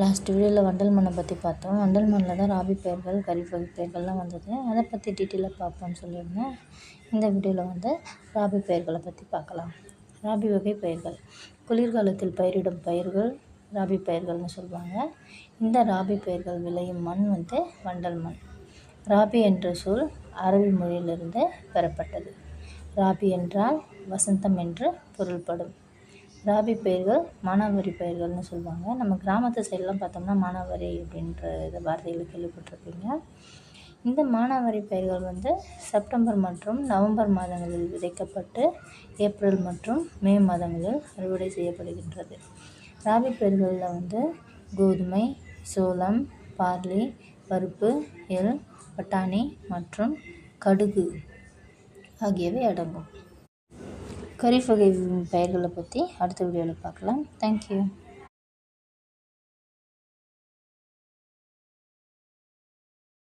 Last வீடியோவில் வண்டல் மண்ணை பற்றி பார்த்தோம். வண்டல் மண்ணில் தான் ராபி பயிர்கள் கரீஃப் வகை பயிர்கள்லாம் வந்தது. அதை பற்றி டீட்டெயிலாக பார்ப்போம்னு சொல்லியிருந்தேன் இந்த வீடியோவில் வந்து ராபி பயிர்களை பற்றி பார்க்கலாம். ராபி வகை பயிர்கள். குளிர்காலத்தில் பயிரிடும் பயிர்கள் ராபி பயிர்கள்னு சொல்லுவாங்க. இந்த ராபி பயிர்கள் விளையும் மண் வந்து வண்டல் மண். ராபி என்ற சொல் அரபி மொழியிலிருந்து பெறப்பட்டது. ராபி என்றால் வசந்தம் என்று பொருள்படும். ராபி பயிர்கள் மானாவாரி பயிர்கள்னு சொல்லுவாங்க. நம்ம கிராமத்து சைடெலாம் பார்த்தோம்னா மானாவாரி அப்படின்ற இதை வார்த்தைகளை கேள்விப்பட்டிருப்பீங்க. இந்த மானாவாரி பயிர்கள் வந்து செப்டம்பர் மற்றும் நவம்பர் மாதங்களில் விதைக்கப்பட்டு ஏப்ரல் மற்றும் மே மாதங்களில் அறுவடை செய்யப்படுகின்றது. ராபி பயிர்களில் வந்து கோதுமை சோளம் பார்லி பருப்பு எள் பட்டாணி மற்றும் கடுகு ஆகியவை அடங்கும். கரீஃப் வகை பயிர்களை பற்றி அடுத்த வீடியோவில் பார்க்கலாம். தேங்க்யூ